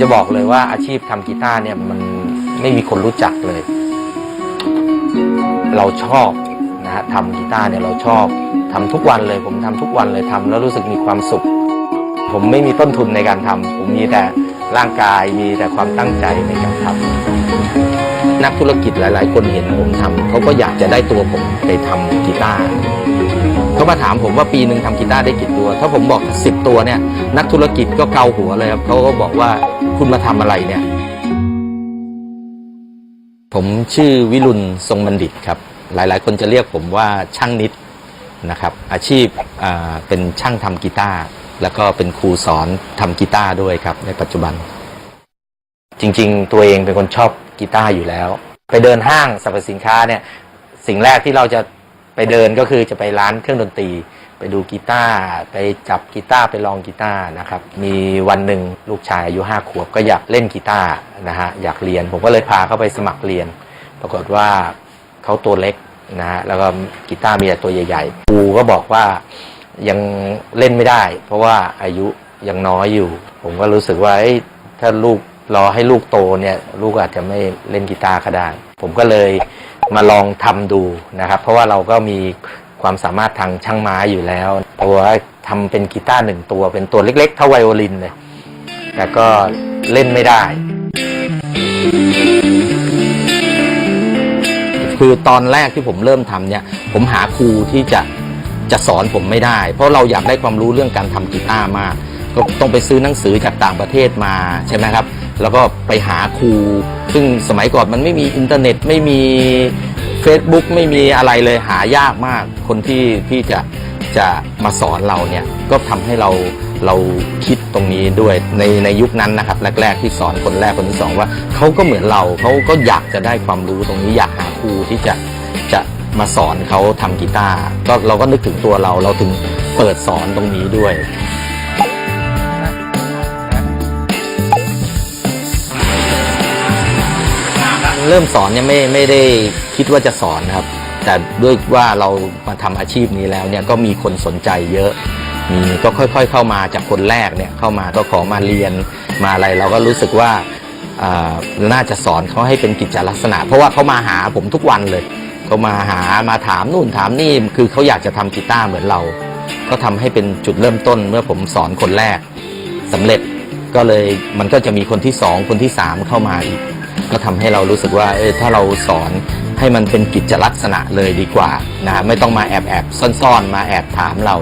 จะบอกเลยว่าอาชีพทำกีตาร์เนี่ยมันไม่มีคนรู้จักเลย เราชอบนะฮะทำกีตาร์เนี่ยเราชอบทำทุกวันเลย ผมทำทุกวันเลยทำแล้วรู้สึกมีความสุข ผมไม่มีต้นทุนในการทำผมมีแต่ร่างกายมีแต่ความตั้งใจในการทำนักธุรกิจหลาย ๆ คนเห็นผมทำเขาก็อยากจะได้ตัวผมไปทำกีตาร์ เขามาถามผมว่าปีหนึ่งทำกีตาร์ได้กี่ตัว ถ้าผมบอก 10 ตัวเนี่ยนักธุรกิจก็เกาหัวเลยครับเขาก็บอกว่าคุณมาทำอะไรเนี่ย ผมชื่อวิรุณทรงบัณฑิตครับ หลายๆ คนจะเรียกผมว่าช่างนิดนะครับ อาชีพเป็นช่างทำกีตาร์แล้วก็เป็นครูสอนทำกีตาร์ด้วยครับในปัจจุบัน จริง ๆ ตัวเองเป็นคนชอบกีตาร์อยู่แล้ว ไปเดินห้างสรรพสินค้าเนี่ยสิ่งแรกที่เราจะ ไปเดินก็คือจะไปร้านเครื่องดนตรี ไปดูกีตาร์ไปจับกีตาร์ไปลองกีตาร์นะครับ มีวันหนึ่งลูกชายอายุห้าขวบก็อยากเล่นกีตาร์นะฮะอยากเรียน ผมก็เลยพาเขาไปสมัครเรียน ปรากฏว่าเขาตัวเล็กนะฮะแล้วก็กีตาร์มีแต่ตัวใหญ่ๆครูก็บอกว่ายังเล่นไม่ได้ เพราะว่าอายุยังน้อยอยู่ ผมก็รู้สึกว่าถ้าลูกรอให้ลูกโตเนี่ย ลูกอาจจะไม่เล่นกีตาร์ก็ได้ ผมก็เลย มาลองทำดูนะครับ เพราะว่าเราก็มีความสามารถทางช่างไม้อยู่แล้วเพราะว่าทำเป็นกีตาร์หนึ่งตัวเป็นตัวเล็กๆ เท่าไวโอลินเลยแต่ก็เล่นไม่ได้ คือตอนแรกที่ผมเริ่มทำเนี่ย ผมหาครูที่จะจะสอนผมไม่ได้ เพราะเราอยากได้ความรู้เรื่องการทำกีตาร์มาก ก็ต้องไปซื้อหนังสือจากต่างประเทศมาใช่ไหมครับ แล้วก็ไปหาครู ซึ่งสมัยก่อนมันไม่มีอินเทอร์เน็ตไม่มี Facebook ไม่มีอะไรเลยหายากมาก คนที่ที่จะจะมาสอนเราเนี่ยก็ทำให้เราเราคิดตรงนี้ด้วยในในยุคนั้นนะครับแรก ๆ ที่สอนคนแรกคนที่สองว่าเขาก็เหมือนเราเขาก็อยากจะได้ความรู้ตรงนี้อยากหาครูที่จะจะมาสอนเขาทำกีตาร์ก็เราก็นึกถึงตัวเราเราถึงเปิดสอนตรงนี้ด้วย เริ่มสอนเนี่ยไม่ไม่ได้คิดว่าจะสอนนะครับ แต่ด้วยว่าเรามาทำอาชีพนี้แล้วเนี่ยก็มีคนสนใจเยอะมีก็ค่อยๆเข้ามาจากคนแรกเนี่ยเข้ามาก็ขอมาเรียนมาอะไรเราก็รู้สึกว่าอ่าน่าจะสอนเขาให้เป็นกิจลักษณะ เพราะว่าเขามาหาผมทุกวันเลยเขามาหามาถามนู่นถามนี่คือเขาอยากจะทำกีตาร์เหมือนเรา ก็ทำให้เป็นจุดเริ่มต้นเมื่อผมสอนคนแรกสำเร็จก็เลยมันก็จะมีคนที่สองคนที่สามเข้ามาอีก ก็ทำให้เรารู้สึกว่าเออถ้าเราสอนให้มันเป็นกิจลักษณะเลยดีกว่านะฮะไม่ต้องมาแอบแอบซ่อนๆ มาแอบถามเรา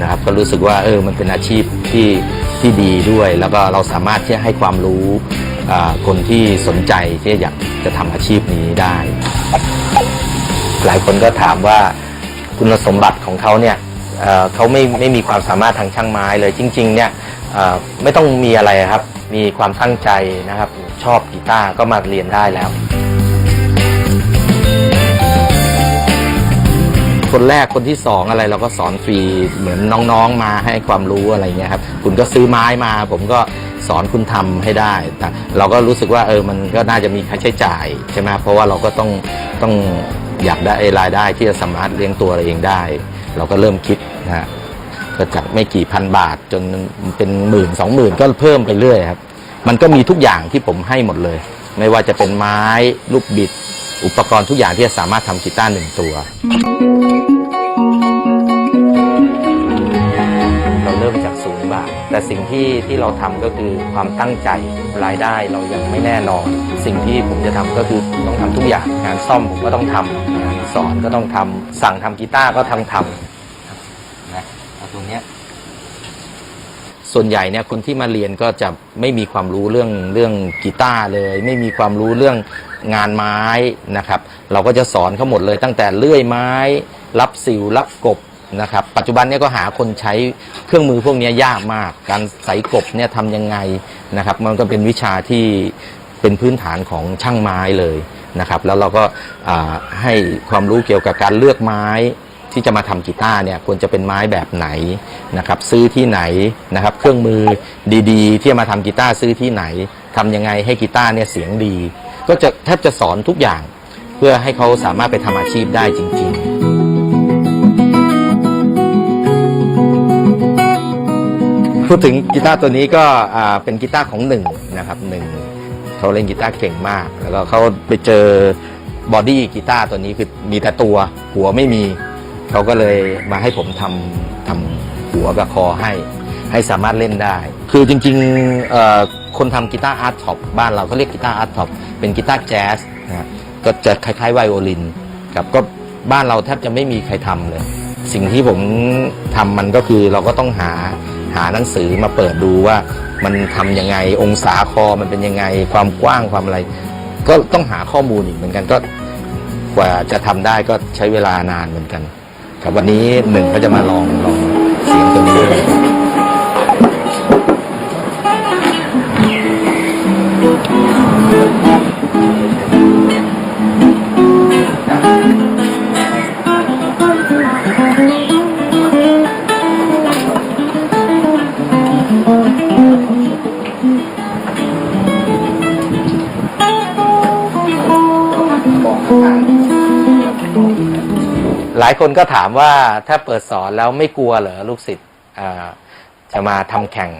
นะครับก็รู้สึกว่าเออมันเป็นอาชีพที่ที่ดีด้วย แล้วก็เราสามารถที่จะให้ความรู้คนที่สนใจที่อยากจะทำอาชีพนี้ได้ หลายคนก็ถามว่าคุณสมบัติของเขาเนี่ยเเขาไม่ไม่มีความสามารถทางช่างไม้เลยจริง ๆ เนี่ยไม่ต้องมีอะไรครับ มีความตั้งใจนะครับชอบกีตาร์ก็มาเรียนได้แล้ว คนแรกคนที่สองอะไรเราก็สอนฟรีเหมือนน้องๆมาให้ความรู้อะไรเงี้ยครับคุณก็ซื้อไม้มา ผมก็สอนคุณทำให้ได้นะเราก็รู้สึกว่าเออมันก็น่าจะมีค่าใช้จ่ายใช่ไหมเพราะว่าเราก็ต้องต้องอยากได้รายได้ที่จะสามารถเลี้ยงตัวเราเองได้ เราก็เริ่มคิดนะฮะก็จากไม่กี่พันบาทจนเป็นหมื่นสองหมื่นก็เพิ่มไปเรื่อยครับ มันก็มีทุกอย่างที่ผมให้หมดเลย ไม่ว่าจะเป็นไม้ลูกบิด อุปกรณ์ทุกอย่างที่จะสามารถทำกีตาร์หนึ่งตัว เราเริ่มจากศูนย์บาท แต่สิ่งที่ที่เราทำก็คือความตั้งใจรายได้เรายังไม่แน่นอน สิ่งที่ผมจะทำก็คือต้องทำทุกอย่างงานซ่อมผมก็ต้องทำงานสอนก็ต้องทำสั่งทำกีตาร์ก็ทำทำนะเอาตรงเนี้ย ส่วนใหญ่เนี่ยคนที่มาเรียนก็จะไม่มีความรู้เรื่องเรื่องกีตาร์เลย ไม่มีความรู้เรื่องงานไม้นะครับ เราก็จะสอนเขาหมดเลย ตั้งแต่เลื่อยไม้ รับสิวรับกบนะครับปัจจุบันเนี่ยก็หาคนใช้เครื่องมือพวกนี้ยากมาก การใส่กบเนี่ยทำยังไงนะครับ มันก็เป็นวิชาที่เป็นพื้นฐานของช่างไม้เลยนะครับ แล้วเราก็ให้ความรู้เกี่ยวกับการเลือกไม้ ที่จะมาทำกีตาร์เนี่ยควรจะเป็นไม้แบบไหนนะครับซื้อที่ไหนนะครับเครื่องมือดีๆ ที่จะมาทำกีตาร์ซื้อที่ไหนทำยังไงให้กีตาร์เนี่ยเสียงดี ก็จะแทบจะสอนทุกอย่าง เพื่อให้เขาสามารถไปทำอาชีพได้จริง ๆพูดถึงกีตาร์ตัวนี้ก็เป็นกีตาร์ของหนึ่งนะครับหนึ่งเขาเล่นกีตาร์เก่งมาก แล้วก็เขาไปเจอบอดี้กีตาร์ตัวนี้คือมีแต่ตัวหัวไม่มี เขาก็เลยมาให้ผมทำทำหัวกับคอให้ ให้สามารถเล่นได้ คือจริงๆคนทำกีตาร์อาร์ตท็อปบ้านเราเขาเรียกกีตาร์อาร์ตท็อปเป็นกีตาร์แจ๊สนะก็จะคล้ายๆไวโอลินกับก็บ้านเราแทบจะไม่มีใครทำเลย สิ่งที่ผมทำมันก็คือเราก็ต้องหาหาหนังสือมาเปิดดูว่ามันทำยังไงองศาคอมันเป็นยังไงความกว้างความอะไร ก็ต้องหาข้อมูลอีกเหมือนกันก็กว่าจะทำได้ก็ใช้เวลานานเหมือนกัน ครับวันนี้หนึ่งก็จะมาลองลองเสียงตัวนี้ หลายคนก็ถามว่าถ้าเปิดสอนแล้วไม่กลัวเหรอลูกศิษย์จะมาทำแข่ง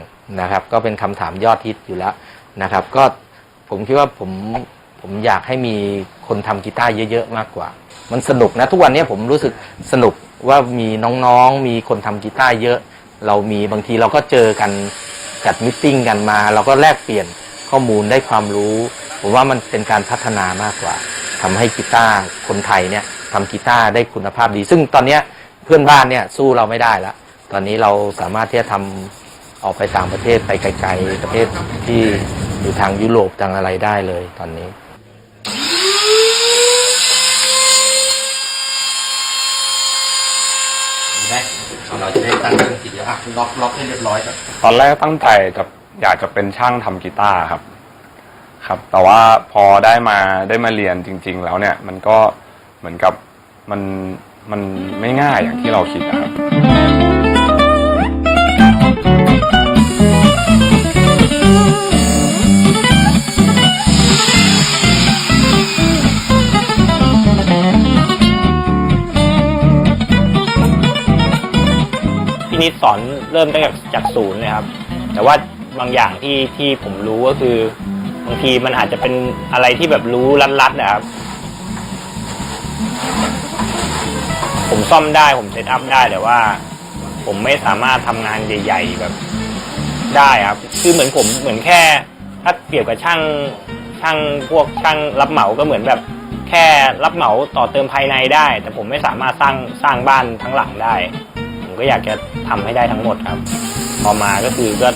นะครับ ก็เป็นคำถามยอดฮิตอยู่แล้วนะครับ ก็ผมคิดว่าผมผมอยากให้มีคนทำกีตาร์เยอะๆมากกว่า มันสนุกนะทุกวันนี้ผมรู้สึกสนุกว่ามีน้องๆ มีคนทำกีตาร์เยอะ เรามีบางทีเราก็เจอกันจัดมิทติ้งกันมา เราก็แลกเปลี่ยนข้อมูลได้ความรู้ ผมว่ามันเป็นการพัฒนามากกว่าทำให้กีตาร์คนไทยเนี่ย ทำกีตาร์ได้คุณภาพดี ซึ่งตอนเนี้ยเพื่อนบ้านเนี่ยสู้เราไม่ได้แล้วตอนนี้เราสามารถที่จะทำออกไปต่างประเทศไปไกลๆประเทศที่อยู่ทางยุโรปทางอะไรได้เลยตอนนี้ได้เราจะได้ตั้งเครื่องทีเดียวอะล็อกล็อกให้เรียบร้อยก่อนตอนแรกตั้งใจจะอยากจะเป็นช่างทำกีตาร์ครับ ครับ แต่ว่าพอได้มาได้มาเรียนจริง ๆ แล้วเนี่ย มันก็ เหมือนกับมันมันไม่ง่ายอย่างที่เราคิดนะครับพี่นิดสอนเริ่มตั้งแต่จากศูนย์เลยครับ แต่ว่าบางอย่างที่ที่ผมรู้ก็คือบางทีมันอาจจะเป็นอะไรที่แบบรู้ลัดๆนะครับ ผมซ่อมได้ผมเซตอัพได้แต่ว่า ผมไม่สามารถทำงานใหญ่ ๆ แบบ ได้ครับ คือเหมือนผมเหมือนแค่ ถ้าเปรียบกับช่างช่างพวกช่างรับเหมาก็เหมือนแบบ แค่รับเหมาต่อเติมภายในได้ แต่ผมไม่สามารถสร้างสร้างบ้านทั้งหลังได้ ผมก็อยากจะทำให้ได้ทั้งหมดครับ พอมาก็คือก็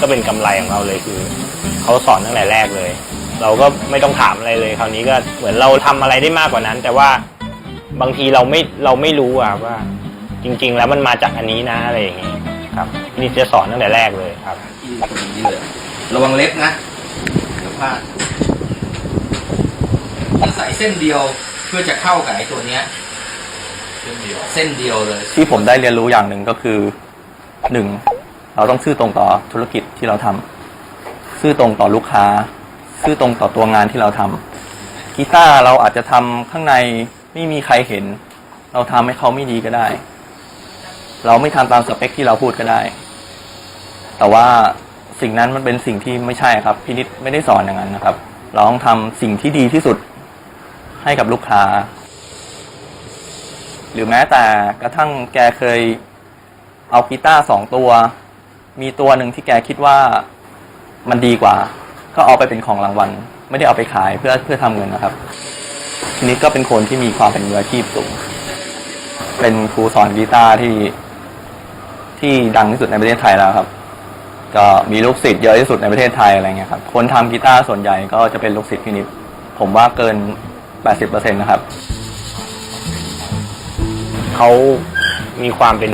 ก็เป็นกำไรของเราเลยคือเขาสอนตั้งแต่แรกเลย เราก็ไม่ต้องถามอะไรเลย คราวนี้ก็เหมือนเราทำอะไรได้มากกว่านั้น แต่ว่า บางทีเราไม่เราไม่รู้อะว่า จริง ๆ แล้วมันมาจากอันนี้นะอะไรอย่างเงี้ยครับ นี่จะสอนตั้งแต่แรกเลยครับที่ตรงนี้เลยระวังเล็บนะเดี๋ยวพลาดต้องใส่เส้นเดียวเพื่อจะเข้ากับไอ้ตัวเนี้ย เส้นเดียวเส้นเดียวเลยที่ผมได้เรียนรู้อย่างหนึ่งก็คือหนึ่งเราต้องซื่อตรงต่อธุรกิจที่เราทำซื่อตรงต่อลูกค้า ซื่อตรงต่อตัวงานที่เราทำกีตาร์เราอาจจะทำข้างใน ไม่มีใครเห็น เราทำให้เขาไม่ดีก็ได้ เราไม่ทำตามสเปคที่เราพูดก็ได้ แต่ว่าสิ่งนั้นมันเป็นสิ่งที่ไม่ใช่ครับพี่นิดไม่ได้สอนอย่างนั้นนะครับ เราต้องทำสิ่งที่ดีที่สุดให้กับลูกค้า หรือแม้แต่กระทั่งแกเคยเอากีตาร์สองตัว มีตัวหนึ่งที่แกคิดว่ามันดีกว่า ก็เอาไปเป็นของรางวัล ไม่ได้เอาไปขายเพื่อเพื่อทำเงินนะครับ นี้ก็เป็นคนที่มีความเป็นมืออาชีพสูง เป็นครูสอนกีตาร์ที่ที่ดังที่สุดในประเทศไทยแล้วครับ ก็มีลูกศิษย์เยอะที่สุดในประเทศไทยอะไรเงี้ยครับ คนทำกีตาร์ส่วนใหญ่ก็จะเป็นลูกศิษย์พี่นิดผมว่าเกิน 80%นะครับ เขามีความเป็น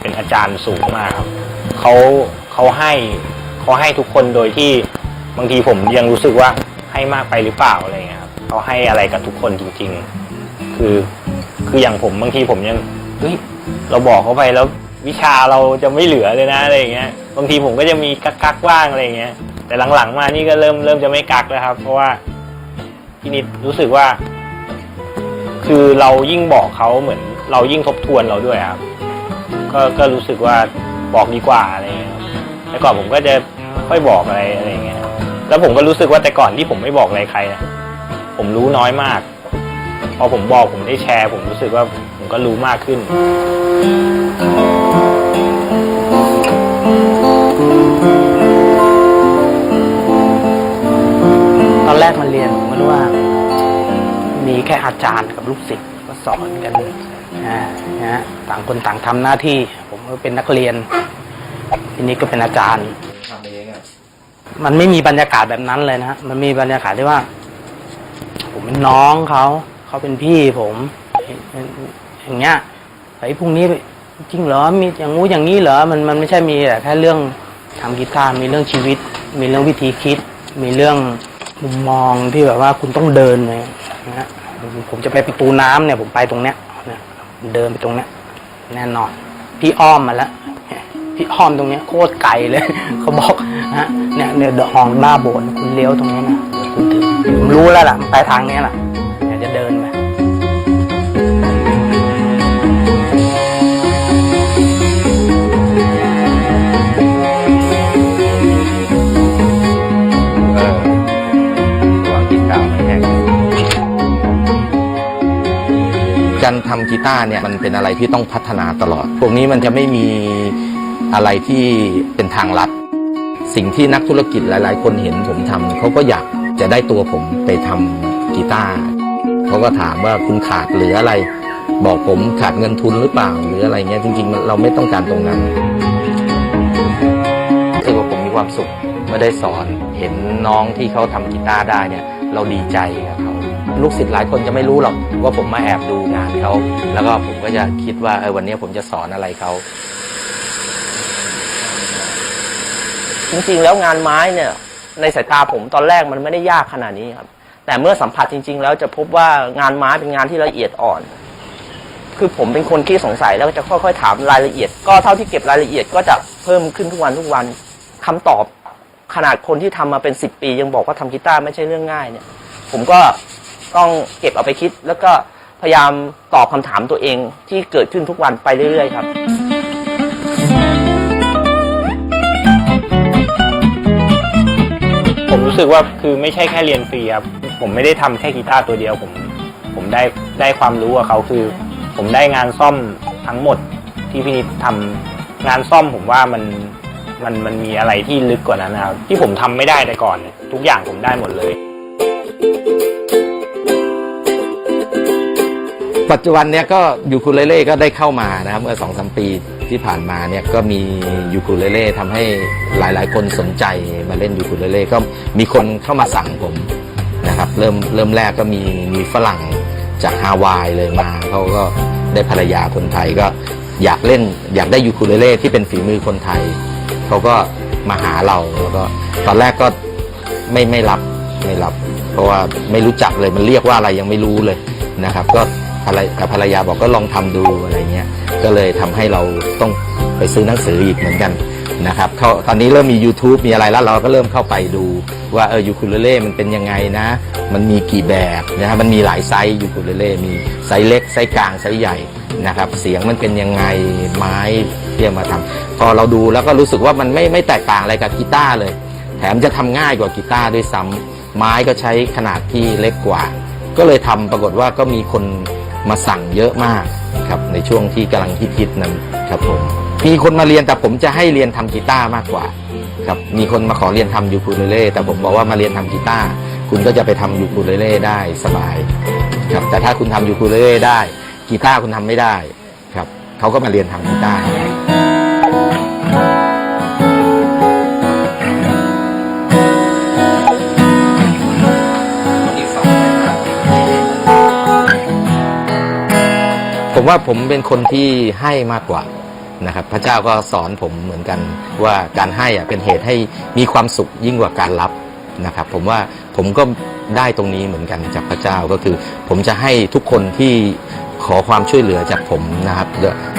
เป็นอาจารย์สูงมากครับเขาเขาให้เขาให้ทุกคนโดยที่บางทีผมยังรู้สึกว่าให้มากไปหรือเปล่าอะไรเงี้ย เขาให้อะไรกับทุกคนจริง ๆ คือคืออย่างผมบางทีผมยังเฮ้ยเราบอกเขาไปแล้ววิชาเราจะไม่เหลือเลยนะอะไรอย่างเงี้ย บางทีผมก็จะมีกักกักๆบ้างอะไรอย่างเงี้ย แต่หลังๆมานี่ก็เริ่มเริ่มจะไม่กักแล้วครับ เพราะว่าพี่นิดรู้สึกว่า คือเรายิ่งบอกเขาเหมือน เรายิ่งทบทวนเราด้วยครับ ก็ก็รู้สึกว่าบอกดีกว่าอะไรเงี้ยแต่ก่อนผมก็จะค่อยบอกอะไรอะไรเงี้ย แล้วผมก็รู้สึกว่าแต่ก่อนที่ผมไม่บอกอะไรใครนะ ผมรู้น้อยมาก พอผมบอกผมได้แชร์ ผมรู้สึกว่าผมก็รู้มากขึ้น ตอนแรกมันเรียนผมไม่รู้ว่า มีแค่อาจารย์กับลูกศิษย์ก็สอนกันนะนะฮะต่างคนต่างทำหน้าที่ ผมก็เป็นนักเรียนทีนี้ก็เป็นอาจารย์มันไม่มีบรรยากาศแบบนั้นเลยนะฮะ มันมีบรรยากาศที่ว่า ผมเป็นน้องเขา เขาเป็นพี่ผมอย่างเงี้ยไอ้พรุ่งนี้จริงเหรอมีอย่างงู้อย่างนี้เหรอมันมันไม่ใช่มีแต่แค่เรื่องทำกีตาร์มีเรื่องชีวิต มีเรื่องวิธีคิด มีเรื่องมุมมองที่แบบว่าคุณต้องเดินเลยนะผมจะไปประตูน้ำเนี่ย ผมไปตรงเนี้ยนะเดินไปตรงเนี้ยแน่นอน พี่อ้อมมาแล้วพี่อ้อมตรงเนี้ยโคตรไกลเลยเขาบอกนะเนี่ยเนี่ยเดอะฮองบ้าโบนคุณเลี้ยวตรงนี้นะ ผมรู้แล้วล่ะมันไปทางนี้ยแหละเดี๋ยวจะเดินไปเออวางกีตาร์ไม่แห้งการทำกีตาร์เนี่ยมันเป็นอะไรที่ต้องพัฒนาตลอด พวกนี้มันจะไม่มีอะไรที่เป็นทางลัด สิ่งที่นักธุรกิจหลาย ๆ คนเห็นผมทำเขาก็อยาก จะได้ตัวผมไปทำกีตาร์เขาก็ถามว่าคุณขาดเหลืออะไร บอกผมขาดเงินทุนหรือเปล่าหรืออะไรเงี้ยจริงๆ เราไม่ต้องการตรงนั้นรู้สึกว่าผมมีความสุขเมื่อได้สอนเห็นน้องที่เขาทำกีตาร์ได้เนี่ยเราดีใจกับเขาลูกศิษย์หลายคนจะไม่รู้หรอกว่าผมมาแอบดูงานเขาแล้วก็ผมก็จะคิดว่าเออวันนี้ผมจะสอนอะไรเขาจริงๆแล้วงานไม้เนี่ย ในสายตาผมตอนแรกมันไม่ได้ยากขนาดนี้ครับ แต่เมื่อสัมผัสจริง ๆ แล้วจะพบว่างานไม้เป็นงานที่ละเอียดอ่อน คือผมเป็นคนที่สงสัยแล้วก็จะค่อยๆถามรายละเอียด ก็เท่าที่เก็บรายละเอียดก็จะเพิ่มขึ้นทุกวันทุกวันคำตอบขนาดคนที่ทำมาเป็นสิบปี ยังบอกว่าทำกีตาร์ไม่ใช่เรื่องง่ายเนี่ย ผมก็ต้องเก็บเอาไปคิด แล้วก็พยายามตอบคำถามตัวเองที่เกิดขึ้นทุกวันไปเรื่อยๆ ครับ รู้สึกว่าคือไม่ใช่แค่เรียนฟรีครับ ผมไม่ได้ทำแค่กีตาร์ตัวเดียวผม ผมได้ได้ความรู้กับเขาคือ ผมได้งานซ่อมทั้งหมดที่พี่นิดทำงานซ่อมผมว่ามันมันมันมีอะไรที่ลึกกว่านั้นนะครับที่ผมทำไม่ได้แต่ก่อน ทุกอย่างผมได้หมดเลย ปัจจุบันเนี้ยก็อยู่คูเลเล่ก็ได้เข้ามานะครับเมื่อสองสามปี ที่ผ่านมาเนี่ยก็มียูคูเลเล่ทำให้หลายๆ คนสนใจมาเล่นยูคูเลเล่ก็มีคนเข้ามาสั่งผมนะครับเริ่มเริ่มแรกก็มีมีฝรั่งจากฮาวายเลยมาเขาก็ได้ภรรยาคนไทยก็อยากเล่นอยากได้ยูคูเลเล่ที่เป็นฝีมือคนไทยเขาก็มาหาเราแล้วก็ตอนแรกก็ไม่ไม่รับไม่รับ เพราะว่าไม่รู้จักเลยมันเรียกว่าอะไรยังไม่รู้เลยนะครับ ก็ภรรยกับภรรยาบอกก็ลองทำดูอะไรเงี้ย ก็เลยทำให้เราต้องไปซื้อหนังสืออีกเหมือนกันนะครับเขาตอนนี้เริ่มมี YouTube มีอะไรแล้วเราก็เริ่มเข้าไปดูว่าเออยูคูเลเล่มันเป็นยังไงนะ มันมีกี่แบบนะครับมันมีหลายไซส์ยูคูเลเล่มีไซส์เล็กไซส์กลางไซส์ใหญ่นะครับเสียงมันเป็นยังไงไม้ที่มาทำพอเราดูแล้วก็รู้สึกว่ามันไม่ไม่แตกต่างอะไรกับกีตาร์เลย แถมจะทำง่ายกว่ากีตาร์ด้วยซ้ำไม้ก็ใช้ขนาดที่เล็กกว่า ก็เลยทำปรากฏว่าก็มีคน มาสั่งเยอะมากครับในช่วงที่กำลังฮิตๆนั้นครับผมมีคนมาเรียนแต่ผมจะให้เรียนทำกีตาร์มากกว่าครับมีคนมาขอเรียนทำยูคูเลเล่แต่ผมบอกว่ามาเรียนทำกีตาร์คุณก็จะไปทำยูคูเลเล่ได้สบายครับแต่ถ้าคุณทำยูคูเลเล่ได้กีตาร์คุณทำไม่ได้ครับเขาก็มาเรียนทำกีตาร์ ผมว่าผมเป็นคนที่ให้มากกว่านะครับ พระเจ้าก็สอนผมเหมือนกันว่าการให้อะเป็นเหตุให้มีความสุขยิ่งกว่าการรับนะครับ ผมว่าผมก็ได้ตรงนี้เหมือนกันจากพระเจ้าก็คือ ผมจะให้ทุกคนที่ขอความช่วยเหลือจากผมนะครับ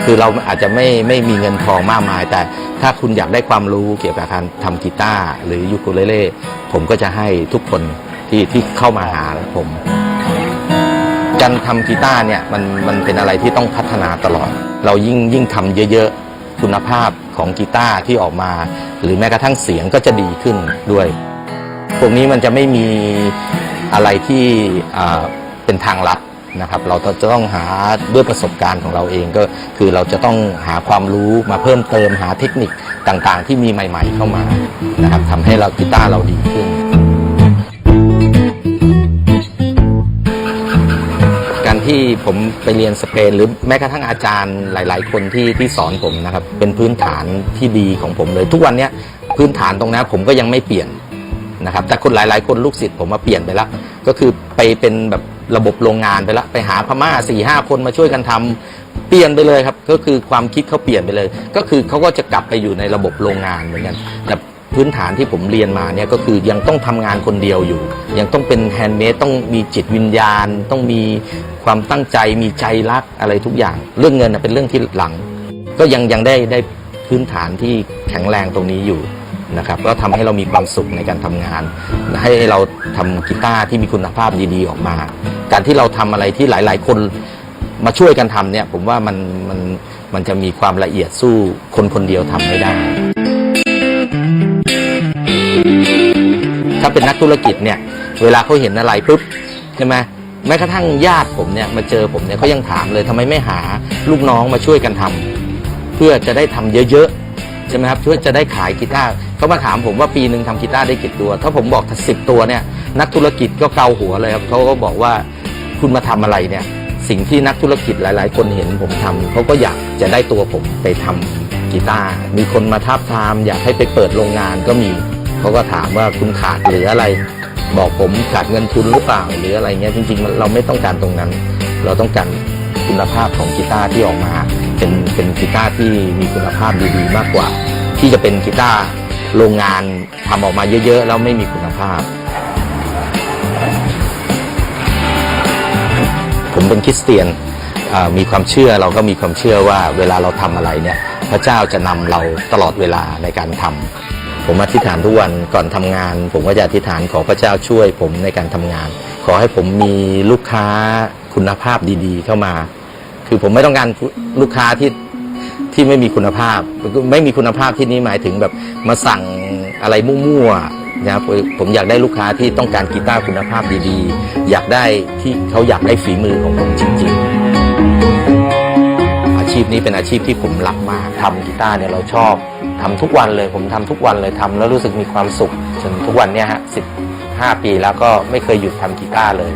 คือเราอาจจะไม่ไม่มีเงินทองมากมาย แต่ถ้าคุณอยากได้ความรู้เกี่ยวกับการทำกีตาร์หรือยูคูเลเล่ผมก็จะให้ทุกคนที่ที่เข้ามาหาผม การทำกีตาร์เนี่ยมันมันเป็นอะไรที่ต้องพัฒนาตลอด เรายิ่งยิ่งทำเยอะๆ คุณภาพของกีตาร์ที่ออกมา หรือแม้กระทั่งเสียงก็จะดีขึ้นด้วยพวกนี้มันจะไม่มีอะไรที่เป็นทางลัดนะครับ เราจะต้องหาด้วยประสบการณ์ของเราเองก็คือเราจะต้องหาความรู้มาเพิ่มเติมหาเทคนิคต่างๆ ที่มีใหม่ ๆเข้ามานะครับทำให้เรากีตาร์เราดีขึ้น ที่ผมไปเรียนสเปน หรือแม้กระทั่งอาจารย์หลาย ๆ คนที่ที่สอนผมนะครับ เป็นพื้นฐานที่ดีของผมเลย ทุกวันเนี้ยพื้นฐานตรงนั้นผมก็ยังไม่เปลี่ยนนะครับ แต่คนหลาย ๆ คนลูกศิษย์ผมมาเปลี่ยนไปแล้วก็คือไปเป็นแบบระบบโรงงานไปแล้วไปหาพม่าสี่ห้าคนมาช่วยกันทำเปลี่ยนไปเลยครับ ก็คือความคิดเขาเปลี่ยนไปเลย ก็คือเขาก็จะกลับไปอยู่ในระบบโรงงานเหมือนกันแต่พื้นฐานที่ผมเรียนมาเนี่ยก็คือยังต้องทำงานคนเดียวอยู่ ยังต้องเป็นแฮนด์เมดต้องมีจิตวิญญาณ ต้องมี ความตั้งใจมีใจรักอะไรทุกอย่าง เรื่องเงินเป็นเรื่องที่หลัง ก็ยังยังได้ได้พื้นฐานที่แข็งแรงตรงนี้อยู่นะครับก็ทำให้เรามีความสุขในการทำงาน ให้เราทำกีตาร์ที่มีคุณภาพดีๆออกมา การที่เราทำอะไรที่หลาย ๆ คนมาช่วยกันทำเนี่ย ผมว่ามันมันมันจะมีความละเอียดสู้คนคนเดียวทำไม่ได้ ถ้าเป็นนักธุรกิจเนี่ย เวลาเขาเห็นอะไรปุ๊บใช่ไหม แม้กระทั่งญาติผมเนี่ยมาเจอผมเนี่ยเขายังถามเลยทำไมไม่หาลูกน้องมาช่วยกันทำเพื่อจะได้ทำเยอะๆใช่ไหมครับเพื่อจะได้ขายกีตาร์เขามาถามผมว่าปีหนึ่งทำกีตาร์ได้กี่ตัว ถ้าผมบอกสิบตัวเนี่ยนักธุรกิจก็เกาหัวเลยครับเขาก็บอกว่าคุณมาทำอะไรเนี่ยสิ่งที่นักธุรกิจหลาย ๆ คนเห็นผมทำเขาก็อยากจะได้ตัวผมไปทำกีตาร์มีคนมาทับทาม อยากให้ไปเปิดโรงงานก็มีเขาก็ถามว่าคุณขาดหรืออะไร บอกผมขาดเงินทุนหรือเปล่าหรืออะไรเงี้ยจริงๆเราไม่ต้องการตรงนั้น เราต้องการคุณภาพของกีตาร์ที่ออกมา เป็นเป็นกีตาร์ที่มีคุณภาพดีๆมากกว่า ที่จะเป็นกีตาร์โรงงานทำออกมาเยอะๆแล้วไม่มีคุณภาพ ผมเป็นคริสเตียนมีความเชื่อเราก็มีความเชื่อว่าเวลาเราทำอะไรเนี่ยพระเจ้าจะนำเราตลอดเวลาในการทำ ผมอธิษฐานทุกวันก่อนทำงาน ผมก็จะอธิษฐานขอพระเจ้าช่วยผมในการทำงาน ขอให้ผมมีลูกค้าคุณภาพดีๆ เข้ามา คือผมไม่ต้องการลูกค้าที่ที่ไม่มีคุณภาพ ไม่มีคุณภาพที่นี้หมายถึงแบบมาสั่งอะไรมั่วๆนะครับผมอยากได้ลูกค้าที่ต้องการกีตาร์คุณภาพดีๆ อยากได้ที่เขาอยากได้ฝีมือของผมจริง ๆ อาชีพนี้เป็นอาชีพที่ผมรักมากทำกีตาร์เนี่ยเราชอบ ทำทุกวันเลย ผมทำทุกวันเลยทำแล้วรู้สึกมีความสุขจนทุกวันเนี้ยฮะสิบห้าปีแล้วก็ไม่เคยหยุดทำกีตาร์เลย